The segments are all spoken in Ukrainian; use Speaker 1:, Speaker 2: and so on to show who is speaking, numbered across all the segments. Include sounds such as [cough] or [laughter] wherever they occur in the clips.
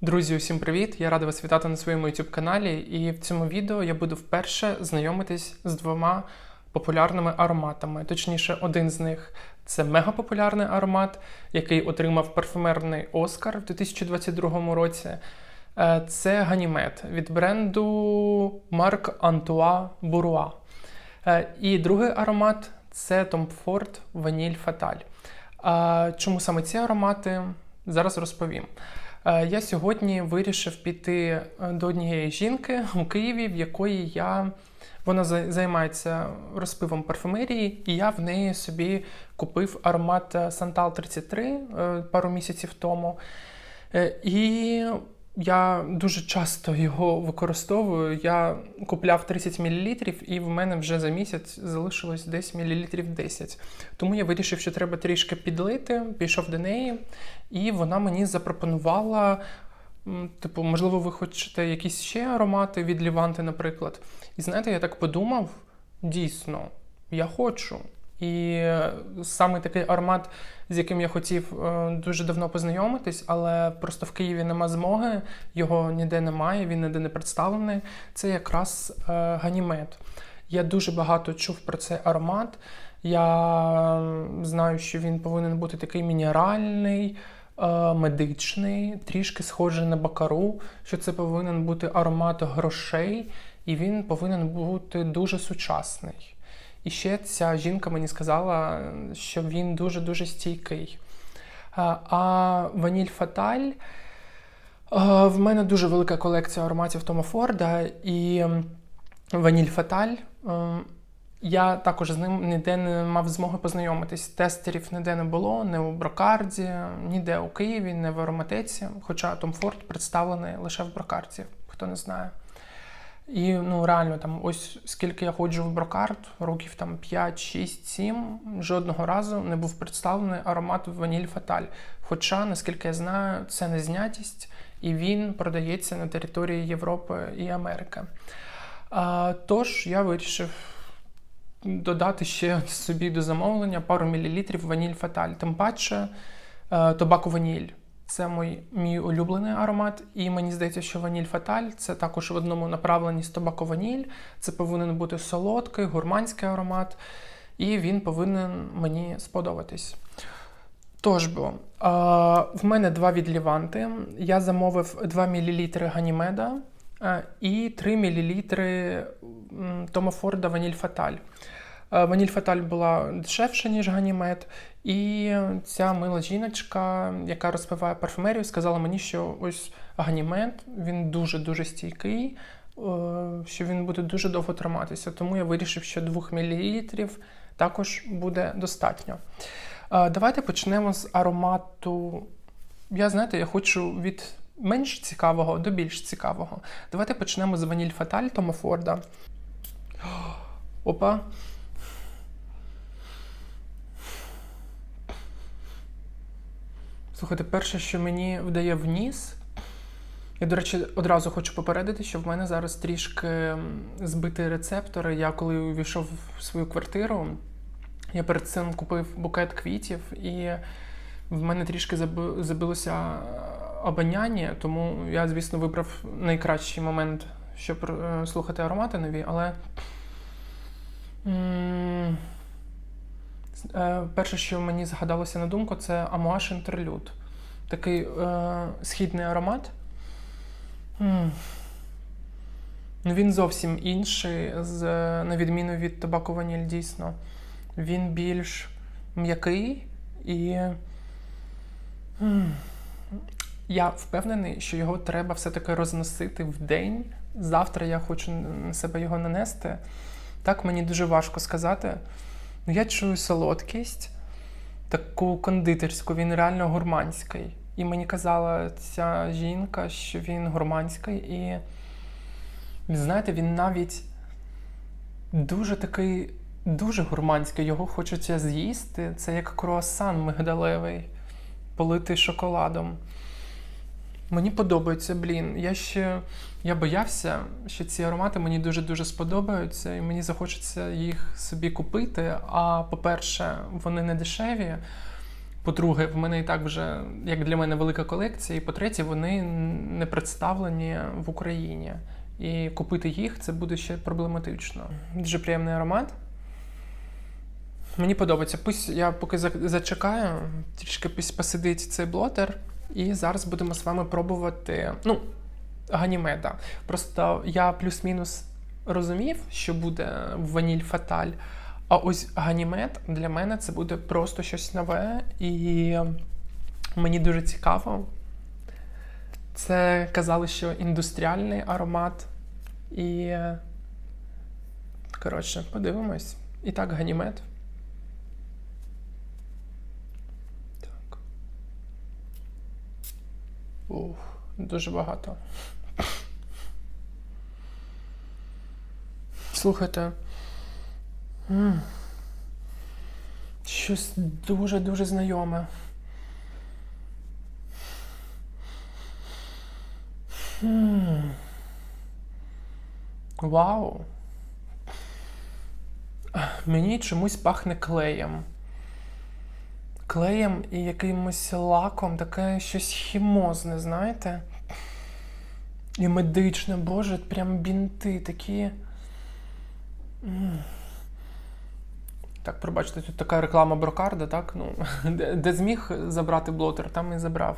Speaker 1: Друзі, усім привіт! Я радий вас вітати на своєму YouTube каналі. І в цьому відео я буду вперше знайомитись з двома популярними ароматами. Точніше, один з них це мегапопулярний аромат, який отримав парфюмерний Оскар в 2022 році. Е, Це Ганімед від бренду Марк Антуа Буруа. Е, І другий аромат це Tom Ford Fatal. А Чому саме ці аромати? Зараз розповім. Е, Я сьогодні вирішив піти е, до однієї жінки у Києві, в якої я вона займається розпивом парфумерії, і я в неї собі купив аромат е, Santal 33 е, пару місяців тому. І я дуже часто його використовую. Я купляв 30 мл, і в мене вже за місяць залишилось десь мл 10. Тому я вирішив, що треба трішки підлити, пішов до неї, і вона мені запропонувала. Типу, можливо, ви хочете якісь ще аромати від Ліванти, наприклад. І знаєте, я так подумав: дійсно, я хочу. І е, саме такий аромат, з яким я хотів е, дуже давно познайомитись, але просто в Києві нема змоги, його ніде немає, він ніде не представлений. Це якраз е, ганімед. Я дуже багато чув про цей аромат. Я знаю, що він повинен бути такий мінеральний, медичний, трішки схожий на бакару, що це повинен бути аромат грошей, і він повинен бути дуже сучасний. І ще ця жінка мені сказала, що він дуже-дуже стійкий. А, Ваніль Фаталь. е, В мене дуже велика колекція ароматів Тома Форда, і Ваніль Фаталь. ем, Я також з ним ніде не мав змоги познайомитись. Тестерів ніде не було, не у Брокарді, ніде у Києві, не в ароматеці. Хоча Том Форд представлений лише в Брокарді, хто не знає. І ну реально там, ось скільки я ходжу в брокарт, років там 5, 6, 7, жодного разу не був представлений аромат Ваніль Фаталь. Хоча, наскільки я знаю, це не знятість, і він продається на території Європи і Америки. А, тож я вирішив додати ще собі до замовлення пару мілілітрів Ваніль Фаталь. Тим паче е, Тобако Ваніль. Це мій, мій улюблений аромат, і мені здається, що ваніль фаталь це також в одному направленні з тобако ваніль. Це повинен бути солодкий, гурманський аромат, і він повинен мені сподобатись. Тож бо, в мене два від Ліванти. Я замовив 2 мл Ганімеда а, і 3 мл Тома Форда Ваніль Фаталь. Е, Ваніль Фаталь була дешевша, ніж Ганімед. І ця мила жіночка, яка розпиває парфумерію, сказала мені, що ось Ганімед, він дуже-дуже стійкий, е, що він буде дуже довго триматися. Тому я вирішив, що 2 мл також буде достатньо. Е, Давайте почнемо з аромату. Я знаєте, я хочу від менш цікавого до більш цікавого. Давайте почнемо з Ваніль Фаталь Тома Форда. Опа. Слухайте, перше, що мені вдає в ніс, я, до речі, одразу хочу попередити, що в мене зараз трішки збиті рецептори. Я коли увійшов в свою квартиру, я перед цим купив букет квітів, і в мене трішки забилося е, обоняння, тому я, звісно, вибрав найкращий момент, щоб е, слухати аромати нові, але. Е, Перше, що мені згадалося на думку, це Амуаш Інтерлюд. Такий е, східний аромат. М. Ну, він зовсім інший, з, на відміну від табаку ваніль, дійсно. Він більш м'який і. м, Я впевнений, що його треба все-таки розносити в день. Завтра я хочу на себе його нанести. Так мені дуже важко сказати. Ну, я чую солодкість, таку кондитерську, він реально гурманський. І мені казала ця жінка, що він гурманський, і знаєте, він навіть дуже такий, дуже гурманський, його хочеться з'їсти. Це як круасан мигдалевий, политий шоколадом. Мені подобається, блін. Я ще я боявся, що ці аромати мені дуже-дуже сподобаються, і мені захочеться їх собі купити. А по-перше, вони не дешеві. По-друге, в мене і так вже, як для мене, велика колекція. І по-третє, вони не представлені в Україні. І купити їх це буде ще проблематично. Дуже приємний аромат. Мені подобається. Пусть я поки за- зачекаю, трішки посидить цей блотер, і зараз будемо з вами пробувати. Ну, ганімеда. Просто я плюс-мінус розумів, що буде ваніль фаталь. А ось ганімед для мене це буде просто щось нове, і мені дуже цікаво. Це казали, що індустріальний аромат. І. Коротше, подивимось. І так, ганімед. Так. Ух, дуже багато. Слухайте. Щось дуже-дуже знайоме. Вау. Мені чомусь пахне клеєм. Клеєм і якимось лаком, таке щось хімозне, знаєте? І медичне, боже, прям бінти такі. Так, пробачте, тут така реклама брокарда, так? Ну, [laughs] де, де зміг забрати блотер, там і забрав.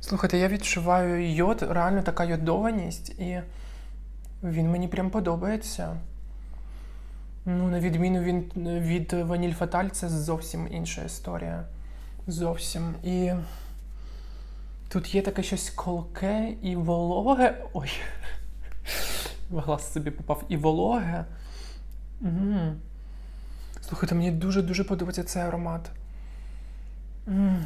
Speaker 1: Слухайте, я відчуваю йод, реально така йодованість, і він мені прям подобається. Ну, на відміну від, від Ваніль Фаталь, це зовсім інша історія. Зовсім. І тут є таке щось колке і вологе. Ой. В глаз собі попав і вологе. М. Слухайте, мені дуже-дуже подобається цей аромат. М.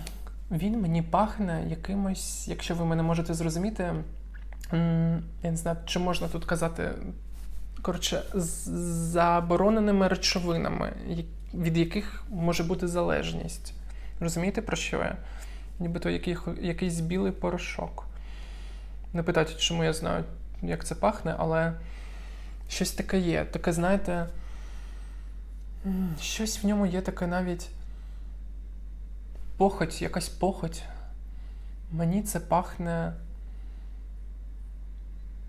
Speaker 1: Він мені пахне якимось, якщо ви мене можете зрозуміти, м, я не знаю, чи можна тут казати, коротше, забороненими речовинами, від яких може бути залежність. Розумієте, про що я? Нібито який, якийсь білий порошок. Не питайте, чому я знаю, як це пахне, але щось таке є. Таке, знаєте, щось в ньому є таке навіть похоть, якась похоть. Мені це пахне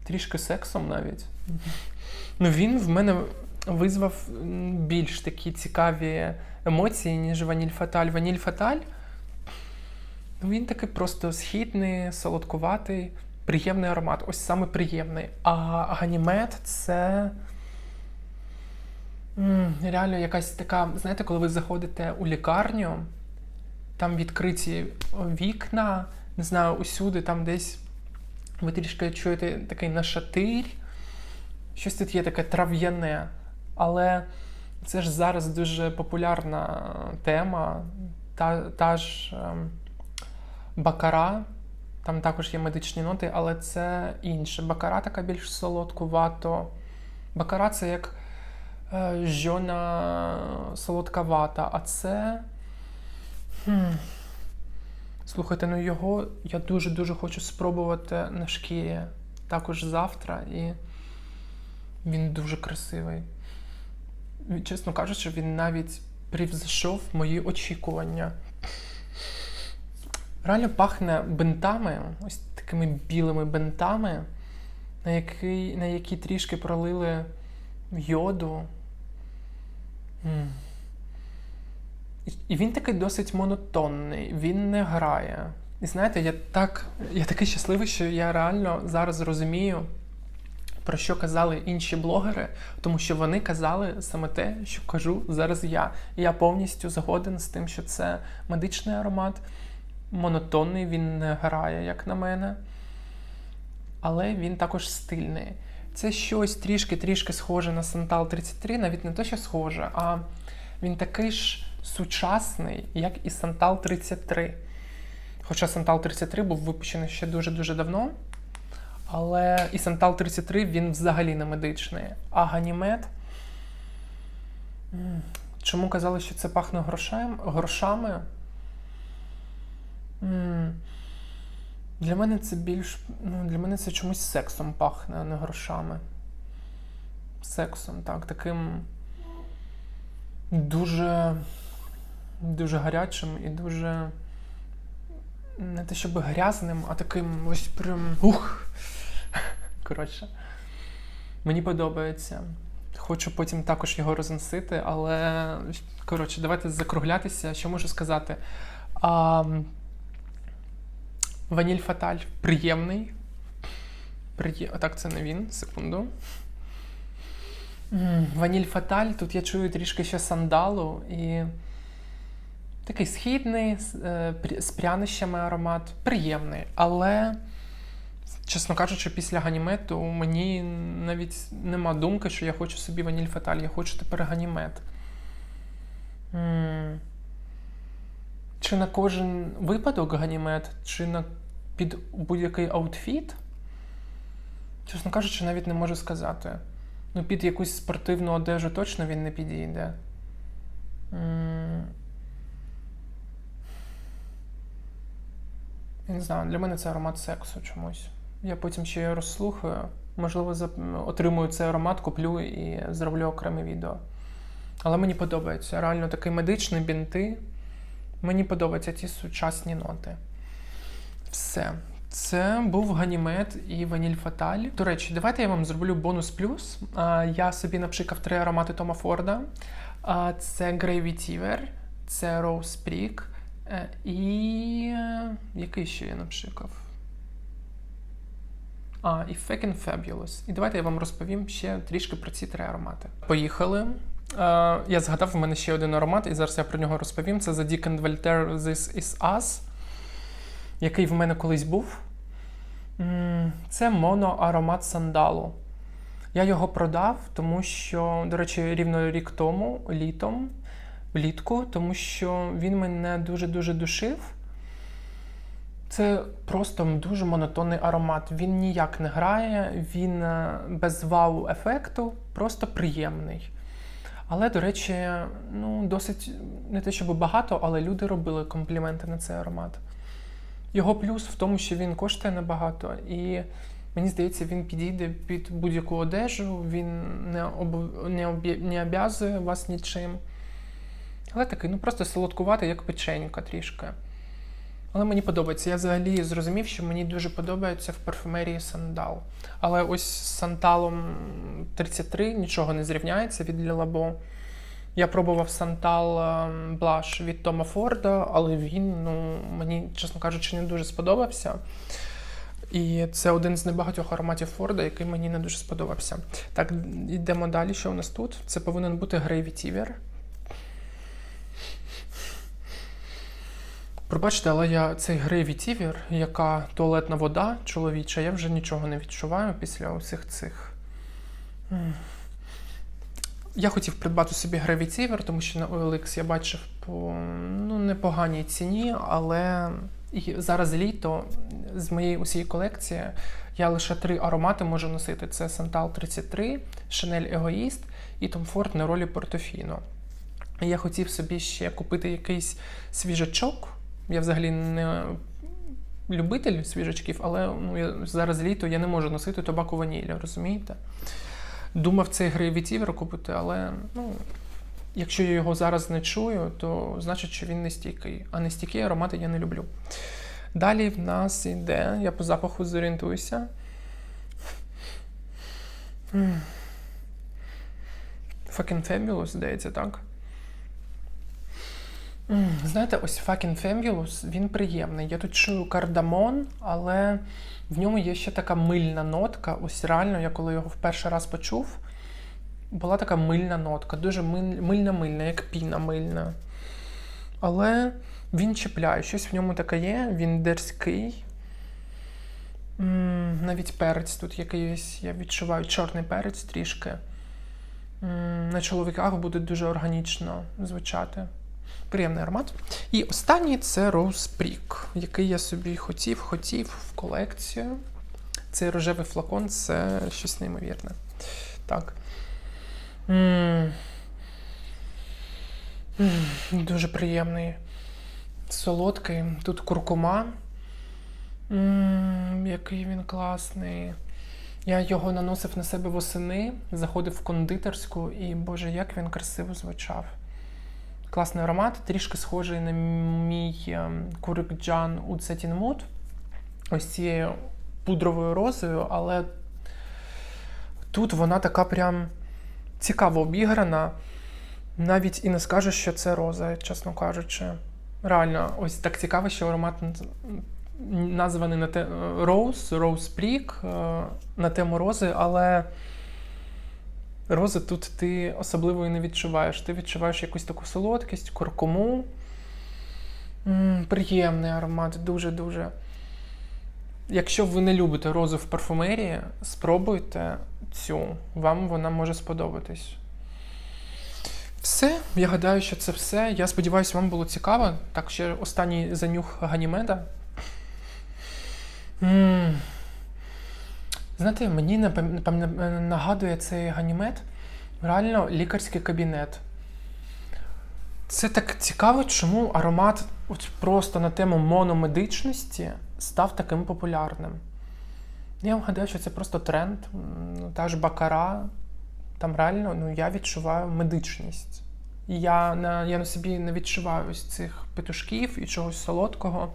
Speaker 1: трішки сексом навіть. Ну, він в мене визвав більш такі цікаві емоції, ніж Ваніль Фаталь. Ваніль Фаталь. Ну, він такий просто східний, солодкуватий, приємний аромат. Ось саме приємний. А ганімед це. Реально якась така, знаєте, коли ви заходите у лікарню, там відкриті вікна, не знаю, усюди, там десь ви трішки чуєте такий нашатирь, щось тут є таке трав'яне. Але це ж зараз дуже популярна тема. Та, та ж ем, бакара, там також є медичні ноти, але це інше. Бакара така більш солодкувато. Бакара це як е, жона солодковата, а це. Хм. Слухайте, ну його я дуже-дуже хочу спробувати на шкірі також завтра, і він дуже красивий. Чесно кажучи, він навіть превзійшов мої очікування. Реально пахне бинтами, ось такими білими бинтами, на які, на які трішки пролили йоду. М. І- І він такий досить монотонний, він не грає. І знаєте, я так, я такий щасливий, що я реально зараз розумію, про що казали інші блогери, тому що вони казали саме те, що кажу зараз я. І я повністю згоден з тим, що це медичний аромат, монотонний, він не грає, як на мене. Але він також стильний. Це щось трішки-трішки схоже на Сантал 33, навіть не те, що схоже, а він такий ж сучасний, як і Сантал 33. Хоча Сантал 33 був випущений ще дуже-дуже давно. Але і Сантал 33 він взагалі не медичний. А Ганімед. Чому казали, що це пахне грошем, грошами? Для мене це більш. Ну, для мене це чомусь сексом пахне, а не грошами. Сексом, так, таким дуже дуже гарячим і дуже не те щоб грязним, а таким ось прям ух. [laughs] Коротше. Мені подобається. Хочу потім також його розносити, але коротше, давайте закруглятися. Що можу сказати? А, Ваніль Фаталь приємний. Приє... Так, це не він, секунду. Ваніль Фаталь, тут я чую трішки ще сандалу і такий східний, з, е, з прянощами аромат. Приємний, але, чесно кажучи, після ганімету мені навіть нема думки, що я хочу собі ваніль Фаталь, я хочу тепер ганімет. Чи на кожен випадок ганімет, чи на під будь-який аутфіт? Чесно кажучи, навіть не можу сказати. Ну, під якусь спортивну одежу точно він не підійде. М. Я не знаю, для мене це аромат сексу чомусь. Я потім ще його розслухаю. Можливо, отримую цей аромат, куплю і зроблю окреме відео. Але мені подобається. Реально такий медичний бінти. Мені подобаються ті сучасні ноти. Все. Це був ганімет і ваніль Фаталь. До речі, давайте я вам зроблю бонус плюс. Я собі напшикав три аромати Тома Форда. Це Grey Vetiver, це Prick е, і. е, Який ще я напшикав? А, і Fucking Fabulous. І давайте я вам розповім ще трішки про ці три аромати. Поїхали. Е, я згадав, в мене ще один аромат, і зараз я про нього розповім. Це The and Voltaire This Is Us, який в мене колись був. Це моноаромат сандалу. Я його продав, тому що, до речі, рівно рік тому, літом, влітку, тому що він мене дуже-дуже душив. Це просто дуже монотонний аромат. Він ніяк не грає, він е, без вау-ефекту, просто приємний. Але, до речі, ну, досить не те, щоб багато, але люди робили компліменти на цей аромат. Його плюс в тому, що він коштує небагато, і мені здається, він підійде під будь-яку одежу, він не, об... не, обязує вас нічим. Але такий, ну просто солодкуватий, як печенька трішки. Але мені подобається. Я взагалі зрозумів, що мені дуже подобається в парфумерії сандал. Але ось з санталом 33 нічого не зрівняється від Лілабо. Я пробував сантал ем, блаш від Тома Форда, але він ну, мені, чесно кажучи, не дуже сподобався. І це один з небагатьох ароматів Форда, який мені не дуже сподобався. Так, йдемо далі. Що у нас тут? Це повинен бути Grey Vetiver. Пробачте, але я цей Grey Vetiver, яка туалетна вода чоловіча, я вже нічого не відчуваю після усіх цих. Я хотів придбати собі Grey тому що на OLX я бачив по ну, непоганій ціні, але і зараз літо з моєї усієї колекції я лише три аромати можу носити: це Santal 33, Chanel Egoist і Tom Ford Neroli Portofino. Я хотів собі ще купити якийсь свіжачок. Я взагалі не любитель свіжачків, але ну, я, зараз літо я не можу носити табаку ванілі, розумієте? Думав цей Vetiver купити, але ну, якщо я його зараз не чую, то значить, що він не стійкий. А не стійкі аромати я не люблю. Далі в нас йде, я по запаху зорієнтуюся. Fucking Fabulous, здається, так? Знаєте, ось Fucking Fabulous, він приємний. Я тут чую кардамон, але в ньому є ще така мильна нотка. Ось реально, я коли його в перший раз почув, була така мильна нотка, дуже мильна-мильна, як піна мильна. Але він чіпляє, щось в ньому таке є, він дерзкий. Навіть перець тут якийсь, я відчуваю чорний перець трішки. На чоловіках буде дуже органічно звучати. Приємний аромат. І останній це Rose Prick, який я собі хотів, хотів в колекцію. Цей рожевий флакон це щось неймовірне. Так. М. М, Дуже приємний. Солодкий. Тут куркума. М, Який він класний. Я його наносив на себе восени, заходив в кондитерську, і Боже, як він красиво звучав. Класний аромат, трішки схожий на мій ем, Курикджан у Цетін Муд. Ось цією пудровою розою, але тут вона така прям цікаво обіграна. Навіть і не скажеш, що це роза, чесно кажучи. Реально, ось так цікаво, що аромат названий на те Rose, Rose Prick, е, на тему рози, але рози тут ти особливо і не відчуваєш. Ти відчуваєш якусь таку солодкість, куркуму. М, Приємний аромат, дуже-дуже. Якщо ви не любите розу в парфумерії, спробуйте цю. Вам вона може сподобатись. Все, я гадаю, що це все. Я сподіваюся, вам було цікаво. Так, ще останній занюх Ганімеда. м Знаєте, мені напам- нагадує цей ганімед реально лікарський кабінет. Це так цікаво, чому аромат от просто на тему мономедичності став таким популярним. Я вам гадаю, що це просто тренд. Та ж бакара, там реально ну, я відчуваю медичність. Я на, я на собі не відчуваю ось цих петушків і чогось солодкого.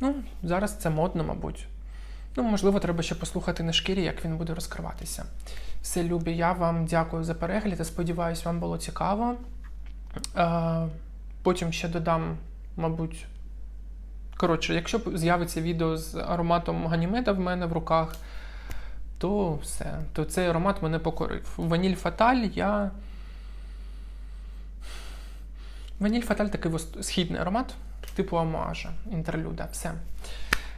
Speaker 1: Ну, зараз це модно, мабуть. Ну, можливо, треба ще послухати на шкірі, як він буде розкриватися. Все, любі, я вам дякую за перегляд. Я сподіваюся, вам було цікаво. Е, потім ще додам, мабуть. Коротше, якщо з'явиться відео з ароматом Ганімеда в мене в руках, то все. То цей аромат мене покорив. Ваніль Фаталь я. Ваніль Фаталь такий східний аромат, типу амуажа, інтерлюда. Все.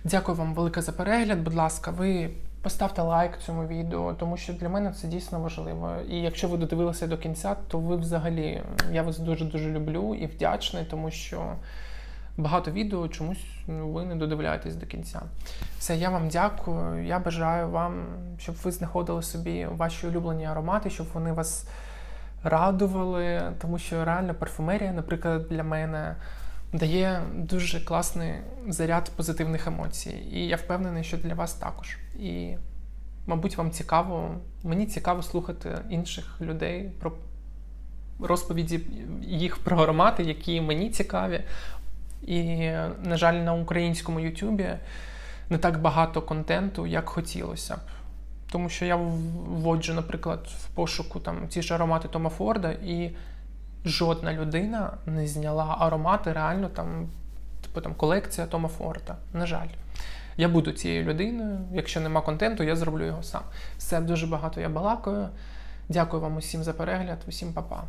Speaker 1: Дякую вам велике за перегляд. Будь ласка, ви поставте лайк цьому відео, тому що для мене це дійсно важливо. І якщо ви додивилися до кінця, то ви взагалі я вас дуже дуже люблю і вдячний, тому що багато відео чомусь ну, ви не додивляєтесь до кінця. Все, я вам дякую. Я бажаю вам, щоб ви знаходили собі ваші улюблені аромати, щоб вони вас радували, тому що реально парфумерія, наприклад, для мене дає дуже класний заряд позитивних емоцій. І я впевнений, що для вас також. І, мабуть, вам цікаво, мені цікаво слухати інших людей про розповіді їх про аромати, які мені цікаві. І, на жаль, на українському Ютубі не так багато контенту, як хотілося б. Тому що я вводжу, наприклад, в пошуку там ці ж аромати Тома Форда, і жодна людина не зняла аромати реально там, типу там колекція Тома Форта. На жаль. Я буду цією людиною. Якщо нема контенту, я зроблю його сам. Все дуже багато я балакаю. Дякую вам усім за перегляд, усім па-па.